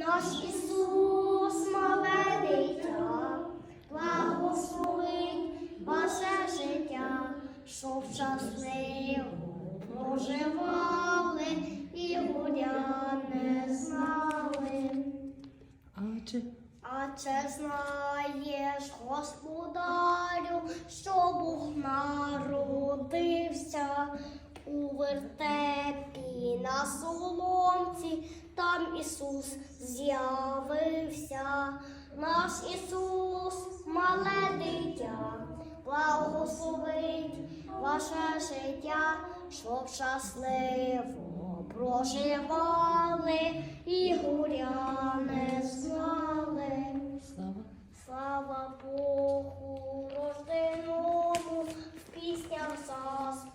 Наш Ісус, мале благословить ваше життя, щоб щасливо проживали і горя не знали. А чи знаєш, господарю, що Бог народився у вертепі на соломці, там Ісус з'явився, наш Ісус, мале дитя, благословить ваше життя, щоб щасливо проживали і горя не знали. слава Слава Богу, рожденому, в піснях заспіваймо,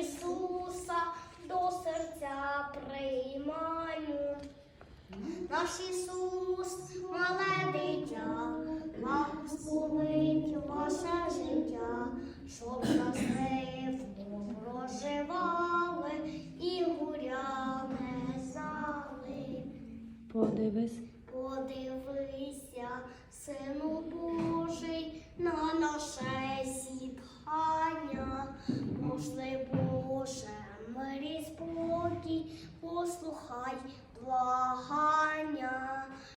Ісуса до серця приймаймо. Наш Ісус, мале дитя, благословить ваше життя, щоб щасливо проживали і горя не знали. подивись Bahaya, Bahaya.